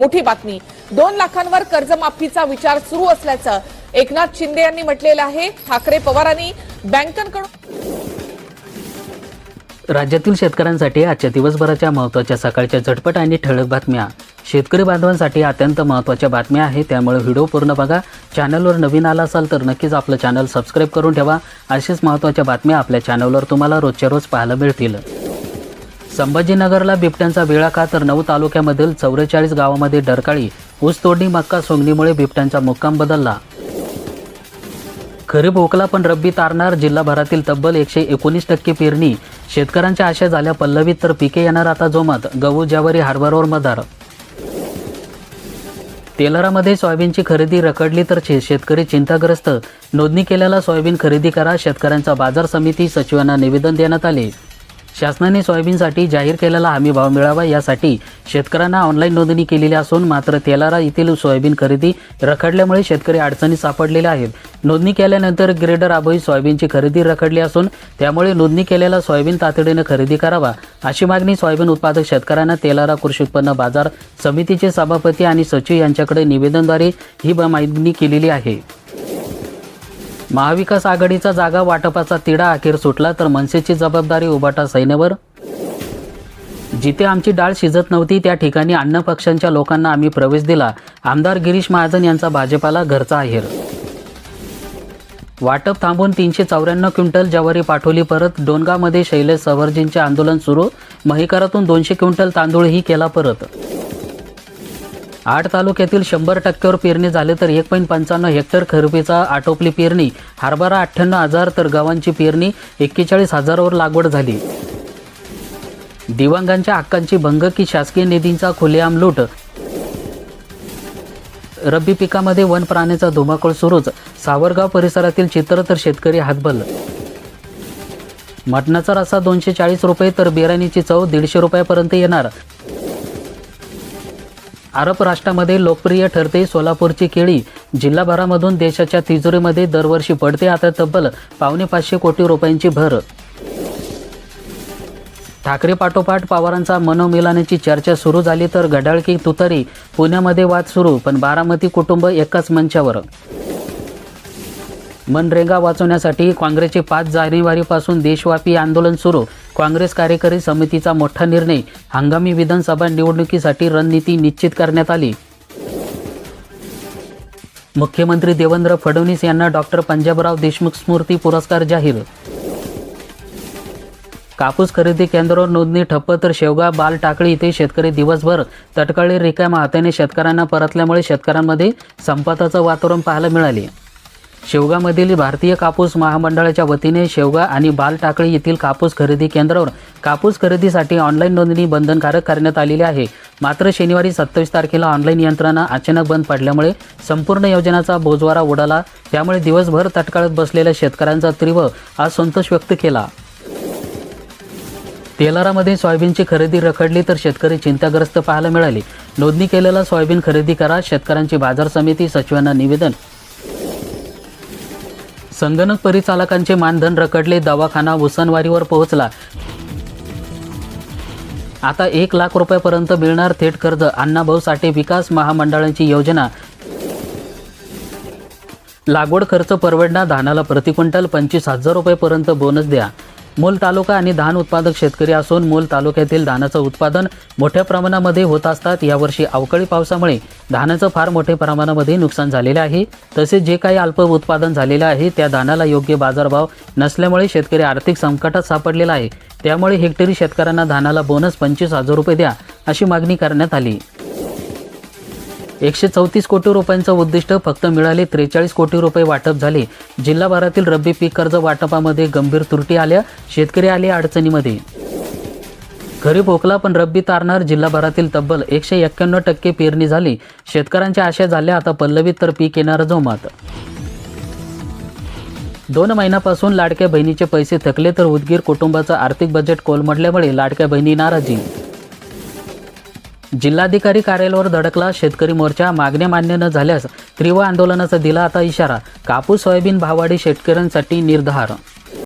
मोठी बातमी. दोन लाखांवर कर्जमाफीचा विचार सुरू असल्याचं एकनाथ शिंदे यांनी म्हटलेलं आहे. ठाकरे पवारांनी बँकांकडून राज्यातील शेतकऱ्यांसाठी आजच्या दिवसभराच्या महत्त्वाच्या सकाळच्या झटपट आणि ठळक बातम्या. शेतकरी बांधवांसाठी अत्यंत महत्त्वाच्या बातम्या आहेत. त्यामुळे व्हिडिओ पूर्ण बघा. चॅनलवर नवीन आला असाल तर नक्कीच आपलं चॅनल सबस्क्राईब करून ठेवा. अशीच महत्त्वाच्या बातम्या आपल्या चॅनलवर तुम्हाला रोजच्या रोज पाहायला मिळतील. संभाजीनगरला बिबट्यांचा वेळा का तर नऊ तालुक्यामधील चौवेचाळीस गावामध्ये डरकाळी ऊस तोडणी मक्का सोंगणीमुळे बिबट्यांचा मुक्काम बदलला. खरीप ओकला पण रब्बी तारणार जिल्हाभरातील तब्बल एकशे एकोणीस टक्के पेरणी. शेतकऱ्यांच्या आशा झाल्या पल्लवीत तर पिके येणार आता जोमात गहू ज्यावरी हार्बरवर मदार तेलारामध्ये सोयाबीनची खरेदी रखडली तर शेतकरी चिंताग्रस्त. नोंदणी केलेला सोयाबीन खरेदी करा शेतकऱ्यांचा बाजार समिती सचिवांना निवेदन देण्यात आले. शासनाने सोयाबीनसाठी जाहीर केलेला हमी भाव मिळावा यासाठी शेतकऱ्यांना ऑनलाईन नोंदणी केलेली असून मात्र तेलारा येथील सोयाबीन खरेदी रखडल्यामुळे शेतकरी अडचणीत सापडलेले आहेत. नोंदणी केल्यानंतर ग्रेडर आबोई सोयाबीनची खरेदी रखडली असून त्यामुळे नोंदणी केलेला सोयाबीन तातडीनं खरेदी करावा अशी मागणी सोयाबीन उत्पादक शेतकऱ्यांना तेलारा कृषी उत्पन्न बाजार समितीचे सभापती आणि सचिव यांच्याकडे निवेदनद्वारे ही मागणी केलेली आहे. महाविकास आघाडीचा जागा वाटपाचा तिढा अखेर सुटला तर मनसेची जबाबदारी उभाटा सैन्यावर? जिथे आमची डाळ शिजत नव्हती त्या ठिकाणी अन्न पक्षांच्या लोकांना आम्ही प्रवेश दिला. आमदार गिरीश महाजन यांचा भाजपाला घरचा आहेर. वाटप थांबून तीनशे चौऱ्याण्णव क्विंटल ज्वारी पाठवली परत डोनगामध्ये शैलेश सवरजींचे आंदोलन सुरू महिकारातून दोनशे क्विंटल तांदूळही केला परत. आठ तालुक्यातील शंभर टक्क्यावर पेरणी झाले तर एक पॉईंट पंचाण्णव हेक्टर खरबीचा आटोपली पेरणी. हरभरा अठ्ठ्याण्णव हजार तर गव्हांची पेरणी एक्केचाळीस हजारावर लागवड झाली. दिव्यांगांच्या हक्कांची भंग की शासकीय निधींचा खुलेआम लूट. रब्बी पिकामध्ये वन प्राण्याचा धुमाकूळ सुरूच. सावरगाव परिसरातील चित्र तर शेतकरी हातबल. मटणाचा रस्सा दोनशे चाळीस रुपये तर बिर्याणीची चव दीडशे रुपयापर्यंत येणार. अरब राष्ट्रामध्ये लोकप्रिय ठरते सोलापूरची केळी. जिल्हाभरामधून देशाच्या तिजोरीमध्ये दरवर्षी पडते. आता तब्बल पावणे पाचशे कोटी रुपयांची भर. ठाकरे पाठोपाठ पवारांचा मनोमिलानाची चर्चा सुरू झाली तर घडाळकी तुतारी पुण्यामध्ये वाद सुरू पण बारामती कुटुंब एकाच मंचावर. मनरेगा वाचवण्यासाठी काँग्रेसचे पाच जानेवारीपासून देशव्यापी आंदोलन सुरू. काँग्रेस कार्यकारी समितीचा मोठा निर्णय हंगामी विधानसभा निवडणुकीसाठी रणनीती निश्चित करण्यात आली. मुख्यमंत्री देवेंद्र फडणवीस यांना डॉक्टर पंजाबराव देशमुख स्मृती पुरस्कार जाहीर. कापूस खरेदी केंद्रावर नोंदणी ठप्प तर शेवगा बाल टाकळी इथे शेतकरी दिवसभर तटकळी रिकाम्या हाताने शेतकऱ्यांना परतल्यामुळे शेतकऱ्यांमध्ये संपाताचं वातावरण पाहायला मिळाले. शेवगामधील भारतीय कापूस महामंडळाच्या वतीने शेवगा आणि बालटाकळी येथील कापूस खरेदी केंद्रावर कापूस खरेदीसाठी ऑनलाईन नोंदणी बंधनकारक करण्यात आलेली आहे. मात्र शनिवारी सत्तावीस तारखेला ऑनलाईन यंत्रणा अचानक बंद पडल्यामुळे संपूर्ण योजनाचा बोजवारा उडाला. त्यामुळे दिवसभर तटकाळत बसलेल्या शेतकऱ्यांचा तीव्र असंतोष व्यक्त केला. तेलारामध्ये सोयाबीनची खरेदी रखडली तर शेतकरी चिंताग्रस्त पाहायला मिळाले. नोंदणी केलेला सोयाबीन खरेदी करा. शेतकऱ्यांची बाजार समिती सचिवांना निवेदन संगणक परिचालकांचे मानधन रखडले दवाखाना उसनवारीवर पोहोचला. आता एक लाख रुपयापर्यंत मिळणार थेट कर्ज अण्णाभाऊ साठे विकास महामंडळाची योजना. लागवड खर्च परवडणार धानाला प्रति क्विंटल पंचवीस हजार रुपयेपर्यंत बोनस द्या. मूल तालुका आणि धान उत्पादक शेतकरी असून मूल तालुक्यातील धानाचं उत्पादन मोठ्या प्रमाणामध्ये होत असतात. यावर्षी अवकाळी पावसामुळे धानाचं फार मोठ्या प्रमाणामध्ये नुकसान झालेलं आहे. तसेच जे काही अल्प उत्पादन झालेलं आहे त्या धानाला योग्य बाजारभाव नसल्यामुळे शेतकरी आर्थिक संकटात सापडलेला आहे. त्यामुळे हेक्टरी शेतकऱ्यांना धानाला बोनस पंचवीस हजार रुपये द्या अशी मागणी करण्यात आली. एकशे चौतीस कोटी रुपयांचं उद्दिष्ट फक्त मिळाले त्रेचाळीस कोटी रुपये वाटप झाले. जिल्हाभरातील रब्बी पीक कर्ज वाटपामध्ये गंभीर त्रुटी आल्या. शेतकरी आले अडचणीमध्ये. खरीप ओकला पण रब्बी तारणार. जिल्हाभरातील तब्बल एकशे एक्क्याण्णव टक्के पेरणी झाली. शेतकऱ्यांच्या आशा झाल्या आता पल्लवीत तर पीक येणार जोमात. दोन महिन्यापासून लाडक्या बहिणीचे पैसे थकले तर उदगीर कुटुंबाचं आर्थिक बजेट कोलमडल्यामुळे लाडक्या बहिणी नाराजी. जिल्हाधिकारी कार्यालयावर धडकला. शेतकरी मोर्चा मागण्या मान्य न झाल्यास तीव्र आंदोलनाचा दिला आता इशारा. कापूस सोयाबीन भाववाढी शेतकऱ्यांसाठी निर्धार